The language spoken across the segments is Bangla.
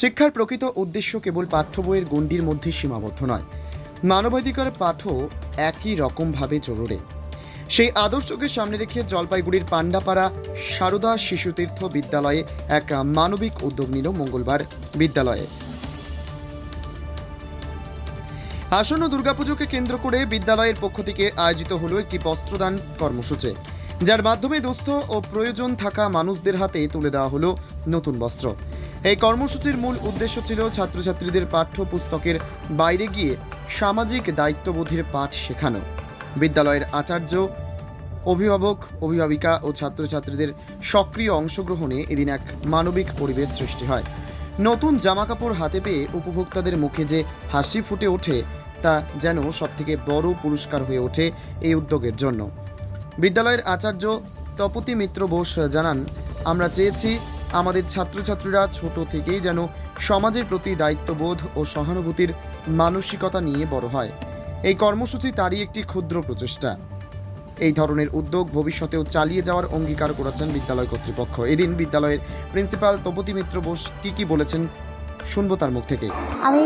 শিক্ষার প্রকৃত উদ্দেশ্য কেবল পাঠ্য বইয়ের গণ্ডির মধ্যে সীমাবদ্ধ নয়। মানবাধিকার পাঠও একই রকমভাবে জরুরি। সেই আদর্শকে সামনে রেখে জলপাইগুড়ির পান্ডাপাড়া সারদা শিশুতীর্থ বিদ্যালয়ে এক মানবিক উদ্যোগ নিল মঙ্গলবার বিদ্যালয়ে। আসন্ন দুর্গাপুজোকে কেন্দ্র করে বিদ্যালয়ের পক্ষ থেকে আয়োজিত হলো একটি বস্ত্রদান কর্মসূচি। যার মাধ্যমে দুস্থ ও প্রয়োজন থাকা মানুষদের হাতে তুলে দেওয়া হলো নতুন বস্ত্র। এই কর্মসূচির মূল উদ্দেশ্য ছিল ছাত্রছাত্রীদের পাঠ্যপুস্তকের বাইরে গিয়ে সামাজিক দায়িত্ববোধের পাঠ শেখানো। বিদ্যালয়ের আচার্য, অভিভাবক, অভিভাবিকা ও ছাত্রছাত্রীদের সক্রিয় অংশগ্রহণে এদিন এক মানবিক পরিবেশ সৃষ্টি হয়। নতুন জামাকাপড় হাতে পেয়ে উপভোক্তাদের মুখে যে হাসি ফুটে ওঠে, তা যেন সবথেকে বড় পুরস্কার হয়ে ওঠে এই উদ্যোগের জন্য। বিদ্যালয়ের আচার্য তপতি মিত্র বোস জানান, আমরা চেয়েছি আমাদের ছাত্রছাত্রীরা ছোট থেকেই যেন সমাজের প্রতি দায়িত্ববোধ ও সহানুভূতির মানসিকতা নিয়ে বড় হয়। এই কর্মসূচি তারই একটি ক্ষুদ্র প্রচেষ্টা। এই ধরনের উদ্যোগ ভবিষ্যতেও চালিয়ে যাওয়ার অঙ্গীকার করেছেন বিদ্যালয় কর্তৃপক্ষ। এদিন বিদ্যালয়ের প্রিন্সিপাল তপতি মিত্র বোস কি কি বলেছেন শুনব তার মুখ থেকে। আমি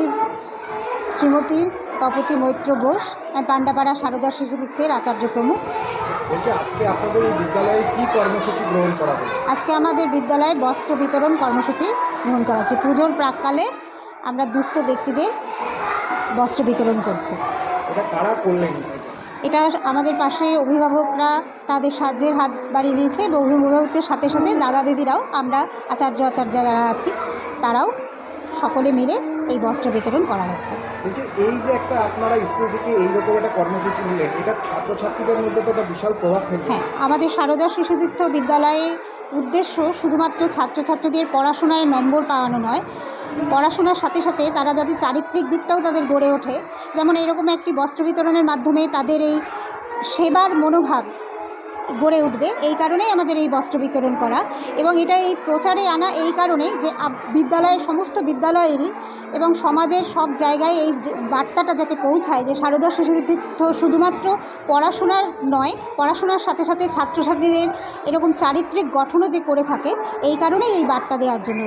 শ্রীমতী তপতি মৈত্র বোস পান্ডাপাড়া সারদা শিশুদিকের আচার্য প্রমুখ। বলছি আজকে আপনাদের এই বিদ্যালয়ে কি কর্মসূচি গ্রহণ করা হবে আজকে আমাদের বিদ্যালয়ে বস্ত্র বিতরণ কর্মসূচি গ্রহণ করা হচ্ছে। পুজোর প্রাককালে আমরা দুস্থ ব্যক্তিদের বস্ত্র বিতরণ করছি। এটা কারা করলেন? এটা আমাদের পাশে অভিভাবকরা তাদের সাহায্যের হাত বাড়িয়ে দিয়েছে এবং অভিভাবকদের সাথে সাথে দাদা দিদিরাও আমরা আচার্য আচার্য যারা আছি তারাও সকলে মিলে এই বস্ত্র বিতরণ করা হচ্ছে। এই যে একটা আপনারা স্কুল থেকে এইরকম একটা কর্মসূচি নিলেন এটা ছাত্রছাত্রীদের মধ্যে তো একটা বিশাল প্রভাব ফেলবে। হ্যাঁ আমাদের সারদা শিশুতীর্থ বিদ্যালয়ের উদ্দেশ্য শুধুমাত্র ছাত্রছাত্রীদের পড়াশোনায় নম্বর পাওয়ানো নয় পড়াশোনার সাথে সাথে তারা যাদের চারিত্রিক দিকটাও তাদের গড়ে ওঠে। যেমন এরকম একটি বস্ত্র বিতরণের মাধ্যমে তাদের এই সেবার মনোভাব গড়ে উঠবে। এই কারণেই আমাদের এই বস্ত্র বিতরণ করা। এবং এটা এই প্রচারে আনা এই কারণেই যে বিদ্যালয়ের সমস্ত বিদ্যালয়েরই এবং সমাজের সব জায়গায় এই বার্তাটা যাতে পৌঁছায় যে শারদা শিশুতীর্থ শুধুমাত্র পড়াশোনার নয় পড়াশোনার সাথে সাথে ছাত্রছাত্রীদের এরকম চারিত্রিক গঠনও যে করে থাকে এই কারণেই এই বার্তা দেওয়ার জন্য।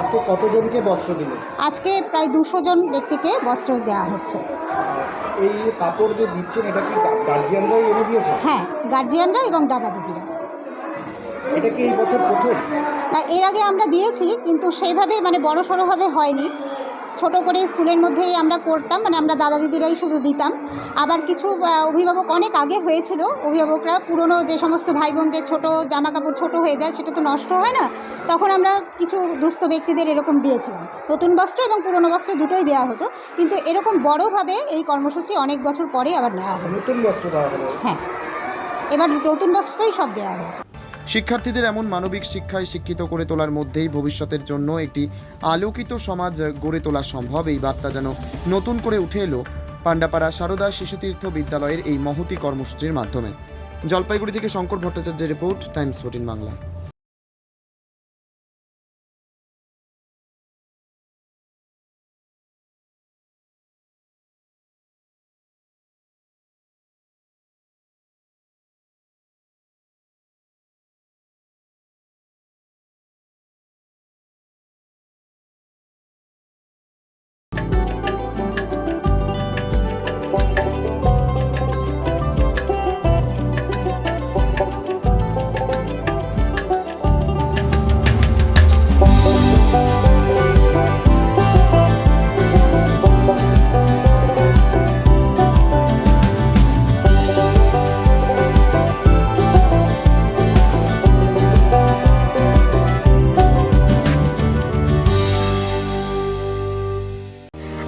আজকে কতজনকে বস্ত্র দিলেন? আজকে প্রায় দুশো জন ব্যক্তিকে বস্ত্র দেওয়া হচ্ছে। এই কাপড় যে দিচ্ছেন এটা কি গার্জিয়ানরাই এনে দিয়েছে হ্যাঁ গার্জিয়ানরা এবং দাদা দিদিরা। এটা কি এই বছর প্রথম? না এর আগে আমরা দিয়েছি কিন্তু সেইভাবে মানে বড় সড়োভাবে হয়নি। ছোট করে স্কুলের মধ্যেই আমরা করতাম মানে আমরা দাদা দিদিরাই শুধু দিতাম। আবার কিছু অভিভাবক অনেক আগে হয়েছিল অভিভাবকরা পুরনো যে সমস্ত ভাই বোনদের ছোটো জামা কাপড় ছোটো হয়ে যায় সেটা তো নষ্ট হয় না? তখন আমরা কিছু দুস্থ ব্যক্তিদের এরকম দিয়েছিলাম। নতুন বস্ত্র এবং পুরনো বস্ত্র দুটোই দেওয়া হতো কিন্তু এরকম বড়োভাবে এই কর্মসূচি অনেক বছর পরে আবার নেওয়া হলো। নতুন বস্ত্র হ্যাঁ। এবার নতুন বছরেই সব দেওয়া হয়েছে শিক্ষার্থীদের এমন মানবিক শিক্ষায় শিক্ষিত করে তোলার মধ্যেই ভবিষ্যতের জন্য একটি আলোকিত সমাজ গড়ে তোলা সম্ভব। এই বার্তা যেন নতুন করে উঠে এলো পাণ্ডাপাড়া সারদা শিশুতীর্থ বিদ্যালয়ের এই মহতি কর্মসূচির মাধ্যমে। জলপাইগুড়ি থেকে শঙ্কর ভট্টাচার্যের রিপোর্ট, টাইমস ফোর্টিন বাংলা।